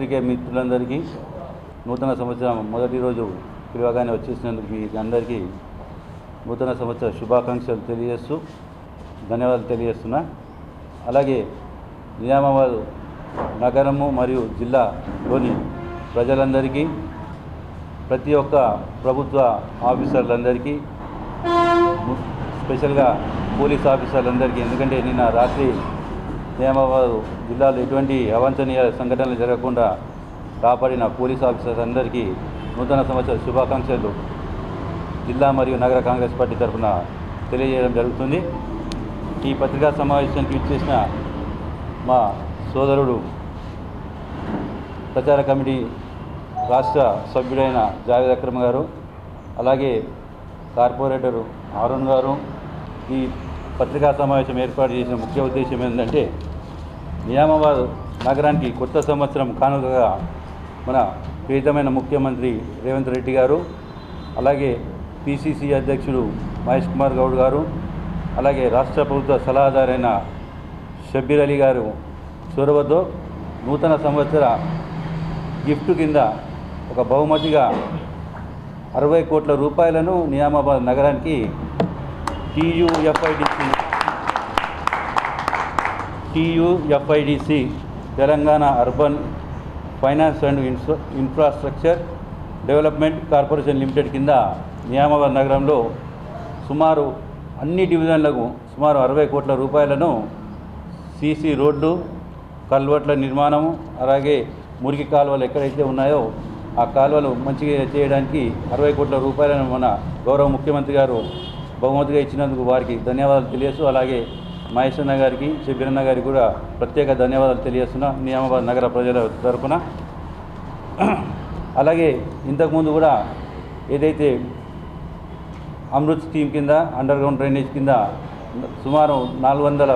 పాత్రికేయ మిత్రులందరికీ నూతన సంవత్సరం మొదటి రోజు పిలవగానే వచ్చేసినందుకు మీ అందరికీ నూతన సంవత్సర శుభాకాంక్షలు తెలియజేస్తూ ధన్యవాదాలు తెలియజేస్తున్నా. అలాగే నిజామాబాద్ నగరము మరియు జిల్లాలోని ప్రజలందరికీ ప్రతి ఒక్క ప్రభుత్వ ఆఫీసర్లందరికీ స్పెషల్గా పోలీస్ ఆఫీసర్లందరికీ ఎందుకంటే నిన్న రాత్రి నిజామాబాద్ జిల్లాలో ఎటువంటి అవాంఛనీయ సంఘటనలు జరగకుండా కాపాడిన పోలీస్ ఆఫీసర్స్ అందరికీ నూతన సంవత్సర శుభాకాంక్షలు. జిల్లా మరియు నగర కాంగ్రెస్ పార్టీ తరఫున తెలియజేయడం జరుగుతుంది. ఈ పత్రికా సమావేశానికి ఇచ్చేసిన మా సోదరుడు ప్రచార కమిటీ రాష్ట్ర సభ్యుడైన జావేద్ అక్రమ్ గారు అలాగే కార్పొరేటరు అరుణ్ గారు ఈ పత్రికా సమావేశం ఏర్పాటు చేసిన ముఖ్య ఉద్దేశం ఏంటంటే నిజామాబాద్ నగరానికి కొత్త సంవత్సరం కానుకగా మన ప్రీతమైన ముఖ్యమంత్రి రేవంత్ రెడ్డి గారు అలాగే పిసిసి అధ్యక్షుడు మహేష్ కుమార్ గౌడ్ గారు అలాగే రాష్ట్ర ప్రభుత్వ సలహాదారైన షబ్బీర్ అలీ గారు చొరవతో నూతన సంవత్సర గిఫ్ట్ కింద ఒక బహుమతిగా అరవై కోట్ల రూపాయలను నియామాబాద్ నగరానికి TUFIDC TUFIDC Telangana urban finance and infrastructure development corporation limited కింద నియామాబాద్ నగరంలో సుమారు అన్ని డివిజన్లకు సుమారు అరవై కోట్ల రూపాయలను సీసీ రోడ్లు కల్వర్ట్ల నిర్మాణము అలాగే మురికి కాలువలు ఎక్కడైతే ఉన్నాయో ఆ కాలువలు మంచిగా చేయడానికి అరవై కోట్ల రూపాయలను మన గౌరవ ముఖ్యమంత్రి గారు బహుమతిగా ఇచ్చినందుకు వారికి ధన్యవాదాలు తెలియజేస్తూ అలాగే మహేశ్వరన్న గారికి శిబిరన్న గారికి కూడా ప్రత్యేక ధన్యవాదాలు తెలియజేస్తున్నా. నియామాబాద్ నగర ప్రజల తరఫున అలాగే ఇంతకుముందు కూడా ఏదైతే అమృత్ స్కీమ్ కింద అండర్ గ్రౌండ్ డ్రైనేజ్ కింద సుమారు నాలుగు వందల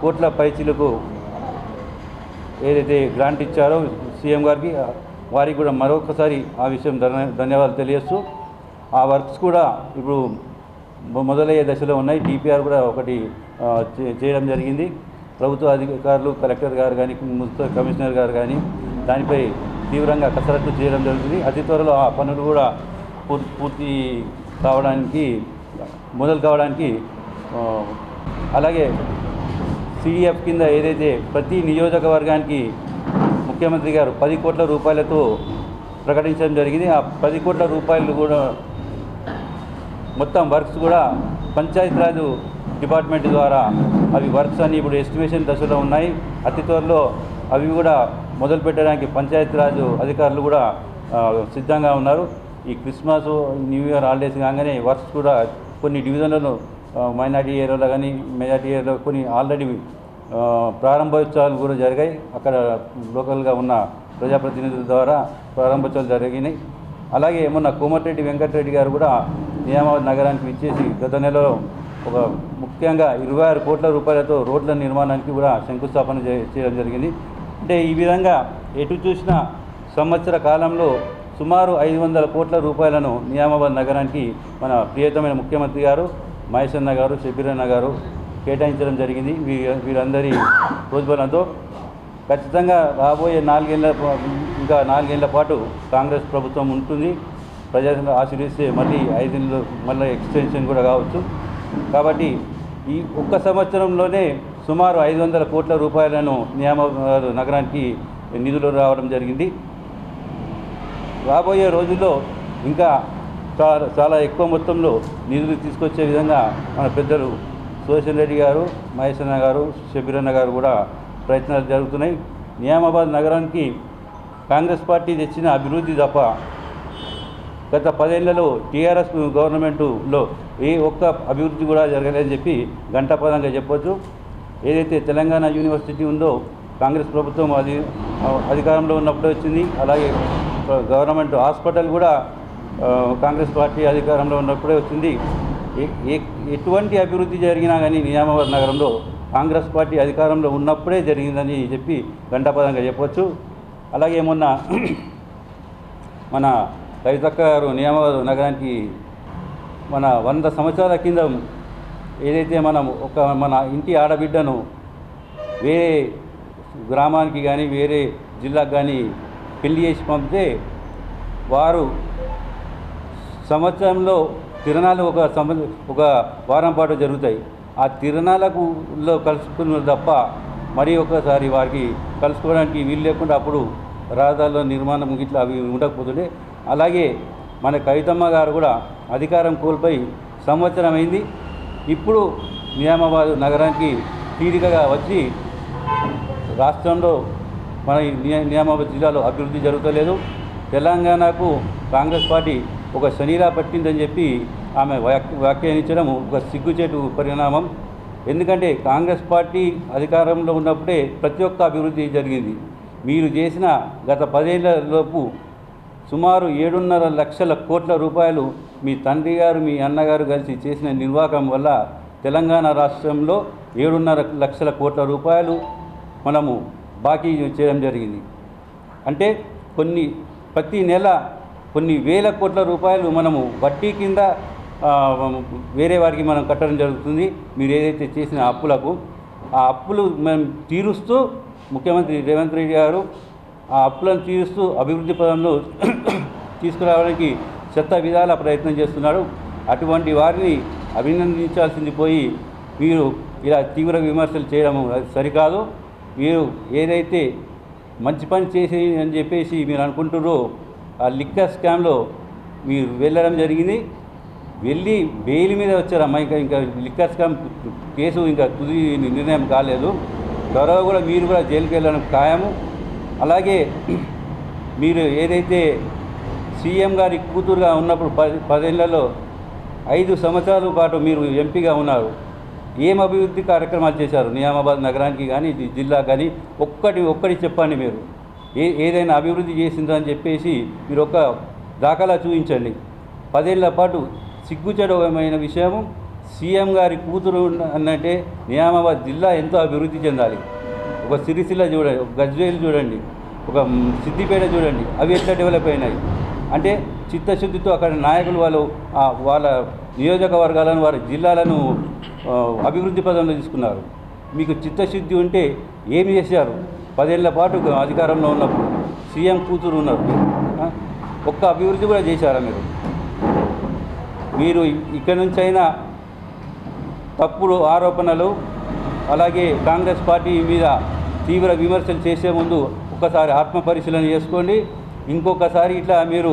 కోట్ల పైచీలకు ఏదైతే గ్రాంట్ ఇచ్చారో సీఎం గారికి వారికి కూడా మరొకసారి ఆ విషయం ధన్య ధన్యవాదాలు తెలియజేస్తూ ఆ వర్క్స్ కూడా ఇప్పుడు మొదలయ్యే దశలో ఉన్నాయి. డిపిఆర్ కూడా ఒకటి చే- చేయడం జరిగింది. ప్రభుత్వ అధికారులు కలెక్టర్ గారు కానీ మున్సిపల్ కమిషనర్ గారు కానీ దానిపై తీవ్రంగా కసరత్తు చేయడం జరుగుతుంది. అతి త్వరలో ఆ పనులు కూడా పూర్తి పూర్తి కావడానికి మొదలు కావడానికి అలాగే సిడిఎఫ్ కింద ఏదైతే ప్రతి నియోజకవర్గానికి ముఖ్యమంత్రి గారు పది కోట్ల రూపాయలతో ప్రకటించడం జరిగింది. ఆ పది కోట్ల రూపాయలు కూడా మొత్తం వర్క్స్ కూడా పంచాయతీరాజ్ డిపార్ట్మెంట్ ద్వారా అవి వర్క్స్ అని ఇప్పుడు ఎస్టిమేషన్ దశలో ఉన్నాయి. అతి త్వరలో అవి కూడా మొదలు పెట్టడానికి పంచాయతీరాజ్ అధికారులు కూడా సిద్ధంగా ఉన్నారు. ఈ క్రిస్మస్ న్యూ ఇయర్ హాలిడేస్ కాగానే వర్క్స్ కూడా కొన్ని డివిజన్లలో మైనార్టీ ఏరియాలో కానీ మెజార్టీ ఏరియాలో కొన్ని ఆల్రెడీ ప్రారంభోత్సవాలు కూడా జరిగాయి. అక్కడ లోకల్గా ఉన్న ప్రజాప్రతినిధుల ద్వారా ప్రారంభోత్సవాలు జరిగినాయి. అలాగే మొన్న కోమటిరెడ్డి వెంకటరెడ్డి గారు కూడా నియామాబాద్ నగరానికి విచ్చేసి గత నెలలో ఒక ముఖ్యంగా ఇరవై ఆరు కోట్ల రూపాయలతో రోడ్ల నిర్మాణానికి కూడా శంకుస్థాపన చే- చేయడం జరిగింది. అంటే ఈ విధంగా ఎటు చూసిన సంవత్సర కాలంలో సుమారు ఐదు వందల కోట్ల రూపాయలను నియామాబాద్ నగరానికి మన ప్రియతమైన ముఖ్యమంత్రి గారు మహేశన్న గారు షబీరన్న గారు కేటాయించడం జరిగింది. వీ వీరందరి ప్రోద్బలంతో ఖచ్చితంగా రాబోయే నాలుగేళ్ళ ఇంకా నాలుగేళ్ళ పాటు కాంగ్రెస్ ప్రభుత్వం ఉంటుంది. ప్రజలు ఆశీర్వదిస్తే మళ్ళీ ఐదేళ్ళు మళ్ళీ ఎక్స్టెన్షన్ కూడా కావచ్చు. కాబట్టి ఈ ఒక్క సంవత్సరంలోనే సుమారు ఐదు వందల కోట్ల రూపాయలను నియామ నగరానికి నిధులు రావడం జరిగింది. రాబోయే రోజుల్లో ఇంకా చాలా చాలా ఎక్కువ మొత్తంలో నిధులు తీసుకొచ్చే విధంగా మన పెద్దలు సుదర్శన్ రెడ్డి గారు మహేశ్వరన్న గారు షబీరన్న గారు కూడా ప్రయత్నాలు జరుగుతున్నాయి. నియామాబాద్ నగరానికి కాంగ్రెస్ పార్టీ తెచ్చిన అభివృద్ధి తప్ప గత పదేళ్ళలో టీఆర్ఎస్ గవర్నమెంటులో ఏ ఒక్క అభివృద్ధి కూడా జరగలేదని చెప్పి గంటపదంగా చెప్పొచ్చు. ఏదైతే తెలంగాణ యూనివర్సిటీ ఉందో కాంగ్రెస్ ప్రభుత్వం అది అధికారంలో ఉన్నప్పుడే వచ్చింది. అలాగే గవర్నమెంట్ హాస్పిటల్ కూడా కాంగ్రెస్ పార్టీ అధికారంలో ఉన్నప్పుడే వచ్చింది. ఏ- ఎటువంటి అభివృద్ధి జరిగినా కానీ నిజామాబాద్ నగరంలో కాంగ్రెస్ పార్టీ అధికారంలో ఉన్నప్పుడే జరిగిందని చెప్పి గంటపదంగా చెప్పవచ్చు అలాగే మొన్న మన కవితక్క గారు నియామాబాద్ నగరానికి మన వంద సంవత్సరాల కింద ఏదైతే మనం ఒక మన ఇంటి ఆడబిడ్డను వేరే గ్రామానికి కానీ వేరే జిల్లాకు కానీ పెళ్ళి చేసి పంపితే వారు సంవత్సరంలో తిరణాలు ఒక సంవ ఒక వారం పాటు జరుగుతాయి. ఆ తిరణాలకు లో కలుసుకున్నారు తప్ప మరి ఒకసారి వారికి కలుసుకోవడానికి వీలు లేకుండా అప్పుడు రహదారుల నిర్మాణం ఇట్లా అవి ఉండకపోతుండే అలాగే మన కవితమ్మ గారు కూడా అధికారం కోల్పోయి సంవత్సరం అయింది ఇప్పుడు నియామాబాద్ నగరానికి తీరికగా వచ్చి రాష్ట్రంలో మన ఈ నియా- నియామాబాద్ జిల్లాలో అభివృద్ధి జరుగుతలేదు. తెలంగాణకు కాంగ్రెస్ పార్టీ ఒక శనిలా పట్టిందని చెప్పి ఆమె వ్యాఖ్యానించడం ఒక సిగ్గుచేటు పరిణామం. ఎందుకంటే కాంగ్రెస్ పార్టీ అధికారంలో ఉన్నప్పుడే ప్రతి ఒక్క అభివృద్ధి జరిగింది. మీరు చేసిన గత పదేళ్ళలోపు సుమారు ఏడున్నర లక్షల కోట్ల రూపాయలు మీ తండ్రి గారు మీ అన్నగారు కలిసి చేసిన నిర్వాహకం వల్ల తెలంగాణ రాష్ట్రంలో ఏడున్నర లక్షల కోట్ల రూపాయలు మనము బాకీ చేయడం జరిగింది. అంటే కొన్ని ప్రతి నెల కొన్ని వేల కోట్ల రూపాయలు మనము వడ్డీ కింద వేరే వారికి మనం కట్టడం జరుగుతుంది. మీరు ఏదైతే చేసిన అప్పులకు ఆ అప్పులు మేము తీరుస్తూ ముఖ్యమంత్రి రేవంత్ రెడ్డి గారు ఆ అప్పులను తీరుస్తూ అభివృద్ధి పదంలో తీసుకురావడానికి చెత్త విధాల ప్రయత్నం చేస్తున్నాడు. అటువంటి వారిని అభినందించాల్సింది పోయి మీరు ఇలా తీవ్ర విమర్శలు చేయడం అది సరికాదు. మీరు ఏదైతే మంచి పని చేసి అని చెప్పేసి మీరు అనుకుంటున్నారో ఆ లిక్కర్ స్కామ్లో మీరు వెళ్ళడం జరిగింది. వెళ్ళి బెయిల్ మీద వచ్చారమ్మా ఇంకా ఇంకా లిక్కర్ స్కామ్ కేసు ఇంకా తుది నిర్ణయం కాలేదు. త్వరగా కూడా మీరు కూడా జైలుకి వెళ్ళడం ఖాయము. అలాగే మీరు ఏదైతే సీఎం గారి కూతురుగా ఉన్నప్పుడు పది పదేళ్ళలో ఐదు సంవత్సరాల పాటు మీరు ఎంపీగా ఉన్నారు. ఏం అభివృద్ధి కార్యక్రమాలు చేశారు? నియామాబాద్ నగరానికి కానీ జిల్లా కానీ ఒక్కటి ఒక్కటి చెప్పండి మీరు. ఏ ఏదైనా అభివృద్ధి చేసిందని చెప్పేసి మీరు ఒక దాఖలా చూపించండి. పదేళ్ళ పాటు సిగ్గుచడమైన విషయం సీఎం గారి కూతురు అన్నట్టే నియామాబాద్ జిల్లా ఎంతో అభివృద్ధి చెందాలి. ఒక సిరిసిల్ల చూడండి ఒక గజ్వేల్ చూడండి ఒక మ్, సిద్దిపేట చూడండి అవి ఎట్లా డెవలప్ అయినాయి? అంటే చిత్తశుద్ధితో అక్కడ నాయకులు వాళ్ళు వాళ్ళ నియోజకవర్గాలను వారి జిల్లాలను అభివృద్ధి పదంలో తీసుకున్నారు. మీకు చిత్తశుద్ధి ఉంటే ఏమి చేశారు? పదేళ్ళ పాటు అధికారంలో ఉన్నప్పుడు సీఎం కూతురు ఉన్నారు. ఒక్క అభివృద్ధి కూడా చేశారా మీరు? మీరు ఇక్కడ నుంచి అయినా తప్పుడు ఆరోపణలు అలాగే కాంగ్రెస్ పార్టీ మీద తీవ్ర విమర్శలు చేసే ముందు ఒకసారి ఆత్మ పరిశీలన చేసుకోండి. ఇంకొకసారి ఇట్లా మీరు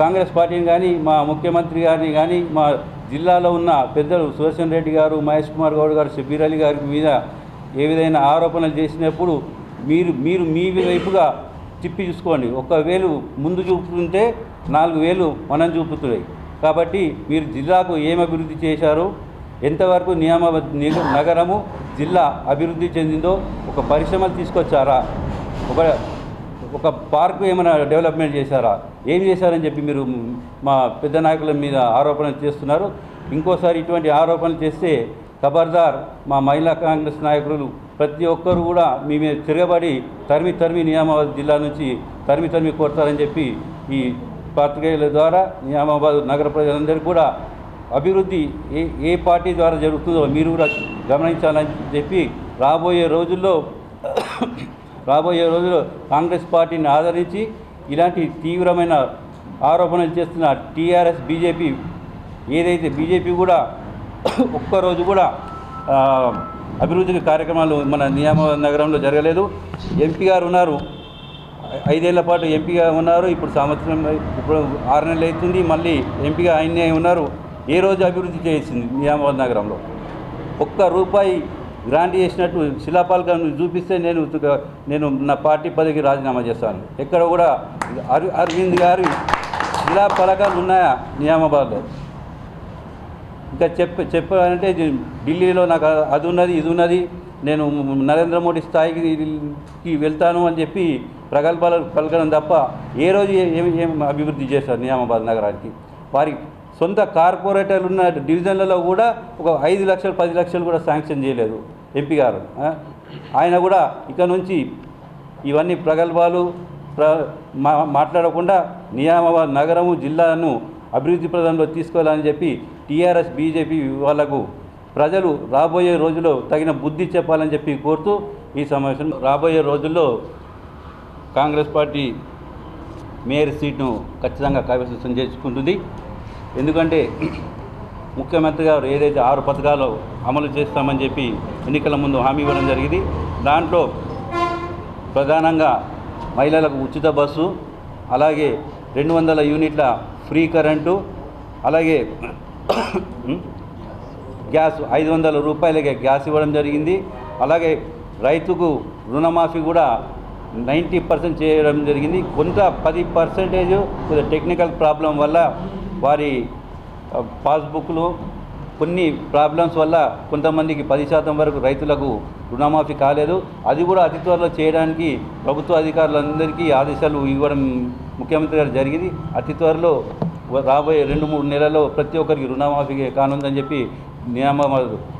కాంగ్రెస్ పార్టీని కానీ మా ముఖ్యమంత్రి గారిని కానీ మా జిల్లాలో ఉన్న పెద్దలు సుదర్శన్ రెడ్డి గారు మహేష్ కుమార్ గౌడ్ గారు షబీర్ అలీ గారి మీద ఏ విధమైన ఆరోపణలు చేసినప్పుడు మీరు మీరు మీ వైపుగా తిప్పి చూసుకోండి. ఒకవేళ ముందు చూపుతుంటే నాలుగు వేలు మనం చూపుతున్నాయి. కాబట్టి మీరు జిల్లాకు ఏం అభివృద్ధి చేశారు? ఎంతవరకు నియామాబాద్ నిగ- నగరము జిల్లా అభివృద్ధి చెందిందో ఒక పరిశ్రమలు తీసుకొచ్చారా? ఒక ఒక పార్కు ఏమైనా డెవలప్మెంట్ చేశారా? ఏం చేశారని చెప్పి మీరు మా పెద్ద నాయకుల మీద ఆరోపణలు చేస్తున్నారు. ఇంకోసారి ఇటువంటి ఆరోపణలు చేస్తే ఖబర్దార్ మా మహిళా కాంగ్రెస్ నాయకులు ప్రతి ఒక్కరు కూడా మీ మీద తిరగబడి తరిమి తరిమి నియామాబాద్ జిల్లా నుంచి తరిమి తరిమి కొడతారని చెప్పి ఈ పాత్రికేయుల ద్వారా నియామాబాద్ నగర ప్రజలందరికీ కూడా అభివృద్ధి ఏ ఏ పార్టీ ద్వారా జరుగుతుందో మీరు కూడా గమనించాలని చెప్పి రాబోయే రోజుల్లో రాబోయే రోజుల్లో కాంగ్రెస్ పార్టీని ఆదరించి ఇలాంటి తీవ్రమైన ఆరోపణలు చేస్తున్న టీఆర్ఎస్ బీజేపీ ఏదైతే బీజేపీ కూడా ఒక్కరోజు కూడా అభివృద్ధి కార్యక్రమాలు మన నియామ నగరంలో జరగలేదు. ఎంపీ గారు ఉన్నారు. ఐదేళ్ళ పాటు ఎంపీగా ఉన్నారు. ఇప్పుడు సంవత్సరం ఇప్పుడు ఆరు నెలలు అవుతుంది. మళ్ళీ ఎంపీగా ఆయనే ఉన్నారు. ఏ రోజు అభివృద్ధి చేసింది నిజామాబాద్ నగరంలో? ఒక్క రూపాయి గ్రాంట్ చేసినట్టు శిలాపాలకం చూపిస్తే నేను నేను నా పార్టీ పదవికి రాజీనామా చేస్తాను. ఎక్కడ కూడా అరి అరవింద్ గారి శిలాఫలకాలు ఉన్నాయా నిజామాబాద్లో? ఇంకా చెప్ప చెప్పాలంటే ఢిల్లీలో నాకు అది ఉన్నది ఇది ఉన్నది. నేను నరేంద్ర మోడీ స్థాయికి వెళ్తాను అని చెప్పి ప్రగల్భాలు పలకడం తప్ప ఏ రోజు ఏం ఏం అభివృద్ధి చేశారు నిజామాబాద్ నగరానికి? వారి సొంత కార్పొరేటర్లు ఉన్న డివిజన్లలో కూడా ఒక ఐదు లక్షలు పది లక్షలు కూడా శాంక్షన్ చేయలేదు ఎంపీ గారు. ఆయన కూడా ఇక నుంచి ఇవన్నీ ప్రగల్భాలు ప్ర మాట్లాడకుండా నియామాబాద్ నగరము జిల్లాను అభివృద్ధి ప్రదంలో తీసుకోవాలని చెప్పి టీఆర్ఎస్ బీజేపీ వాళ్ళకు ప్రజలు రాబోయే రోజుల్లో తగిన బుద్ధి చెప్పాలని చెప్పి కోరుతూ ఈ సమావేశం రాబోయే రోజుల్లో కాంగ్రెస్ పార్టీ మేయర్ సీట్ను ఖచ్చితంగా కైవసం చేసుకుంటుంది. ఎందుకంటే ముఖ్యమంత్రి గారు ఏదైతే ఆరు పథకాలు అమలు చేస్తామని చెప్పి ఎన్నికల ముందు హామీ ఇవ్వడం జరిగింది. దాంట్లో ప్రధానంగా మహిళలకు ఉచిత బస్సు అలాగే రెండు వందల యూనిట్ల ఫ్రీ కరెంటు అలాగే గ్యాస్ ఐదు వందల రూపాయలకే గ్యాస్ ఇవ్వడం జరిగింది. అలాగే రైతుకు రుణమాఫీ కూడా నైంటీ పర్సెంట్ చేయడం జరిగింది. కొంత పది పర్సెంటేజ్ కొద్దిగా టెక్నికల్ ప్రాబ్లం వల్ల వారి పాస్బుక్లు కొన్ని ప్రాబ్లమ్స్ వల్ల కొంతమందికి పది శాతం వరకు రైతులకు రుణమాఫీ కాలేదు. అది కూడా అతి త్వరలో చేయడానికి ప్రభుత్వ అధికారులందరికీ ఆదేశాలు ఇవ్వడం ముఖ్యమంత్రి గారు జరిగింది. అతి త్వరలో రాబోయే రెండు మూడు నెలల్లో ప్రతి ఒక్కరికి రుణమాఫీ కానుందని చెప్పి నియామ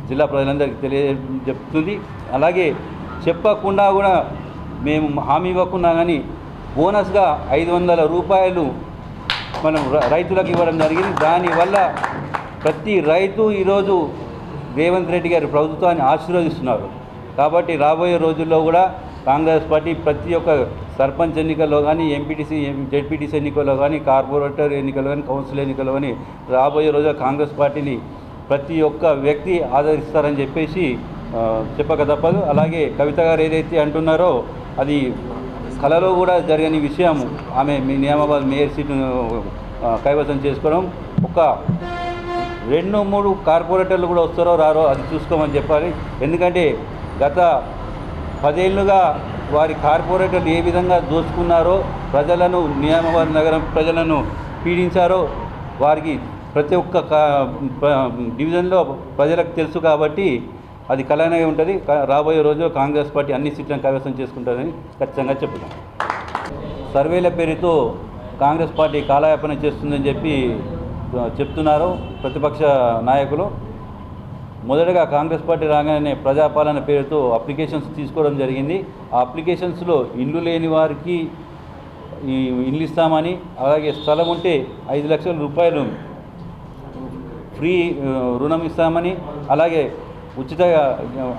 జిల్లా ప్రజలందరికీ తెలియ చెప్తుంది అలాగే చెప్పకుండా కూడా మేము హామీ ఇవ్వకుండా కానీ బోనస్గా ఐదు వందల రూపాయలు మనం రైతులకు ఇవ్వడం జరిగింది. దానివల్ల ప్రతి రైతు ఈరోజు రేవంత్ రెడ్డి గారి ప్రభుత్వాన్ని ఆశీర్వదిస్తున్నారు. కాబట్టి రాబోయే రోజుల్లో కూడా కాంగ్రెస్ పార్టీ ప్రతి ఒక్క సర్పంచ్ ఎన్నికల్లో కానీ ఎంపీటీసీ జెడ్పీటీసీ ఎన్నికల్లో కానీ కార్పొరేటర్ ఎన్నికల్లో కానీ కౌన్సిల్ ఎన్నికల్లో కానీ రాబోయే రోజు కాంగ్రెస్ పార్టీని ప్రతి ఒక్క వ్యక్తి ఆదరిస్తారని చెప్పేసి చెప్పక తప్పదు. అలాగే కవిత గారు ఏదైతే అంటున్నారో అది కళలో కూడా జరగని విషయం ఆమె మీ నియామాబాద్ మేయర్ సీటును కైవసం చేసుకోవడం ఒక రెండు మూడు కార్పొరేటర్లు కూడా వస్తారో రారో అది చూసుకోమని చెప్పాలి. ఎందుకంటే గత పదేళ్ళుగా వారి కార్పొరేటర్లు ఏ విధంగా దోచుకున్నారో ప్రజలను నియామాబాద్ నగరం ప్రజలను పీడించారో వారికి ప్రతి ఒక్క కా- డివిజన్లో ప్రజలకు తెలుసు కాబట్టి అది కళనే ఉంటుంది. రాబోయే రోజుల్లో కాంగ్రెస్ పార్టీ అన్ని సీట్లను కైవసం చేసుకుంటారని ఖచ్చితంగా చెప్తున్నాను సర్వేల పేరుతో కాంగ్రెస్ పార్టీ కాలయాపన చేస్తుందని చెప్పి చెప్తున్నారు ప్రతిపక్ష నాయకులు. మొదటగా కాంగ్రెస్ పార్టీ రాగానే ప్రజాపాలన పేరుతో అప్లికేషన్స్ తీసుకోవడం జరిగింది. ఆ అప్లికేషన్స్లో ఇండ్లు లేని వారికి ఇండ్లు ఇస్తామని అలాగే స్థలం ఉంటే ఐదు లక్షల రూపాయలు ఫ్రీ రుణం ఇస్తామని అలాగే ఉచిత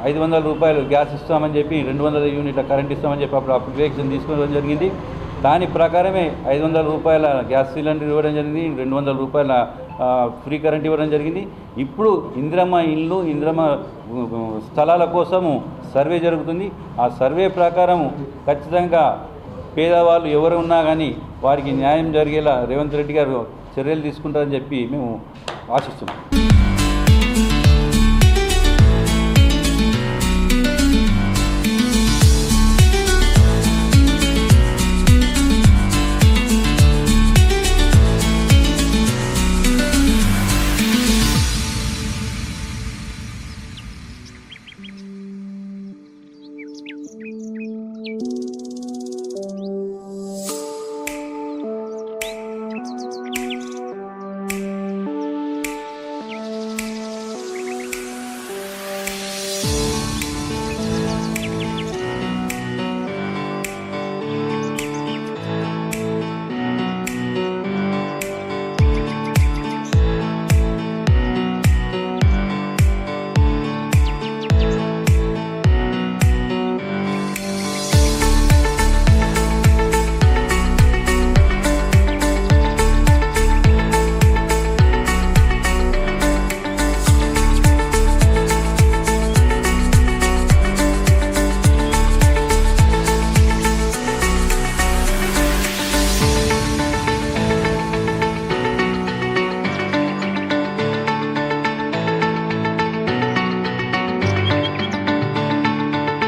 ఐదు వందల రూపాయలు గ్యాస్ ఇస్తామని చెప్పి రెండు వందల యూనిట్ల కరెంట్ ఇస్తామని చెప్పి అప్పుడు అప్లికేషన్ తీసుకోవడం జరిగింది. దాని ప్రకారమే ఐదు వందల రూపాయల గ్యాస్ సిలిండర్ ఇవ్వడం జరిగింది రెండు వందల రూపాయల ఫ్రీ కరెంట్ ఇవ్వడం జరిగింది. ఇప్పుడు ఇంద్రమ్మ ఇల్లు ఇంద్రమ్మ స్థలాల కోసము సర్వే జరుగుతుంది. ఆ సర్వే ప్రకారము ఖచ్చితంగా పేదవాళ్ళు ఎవరు ఉన్నా కానీ వారికి న్యాయం జరిగేలా రేవంత్ రెడ్డి గారు చర్యలు తీసుకుంటారని చెప్పి మేము ఆశిస్తున్నాం.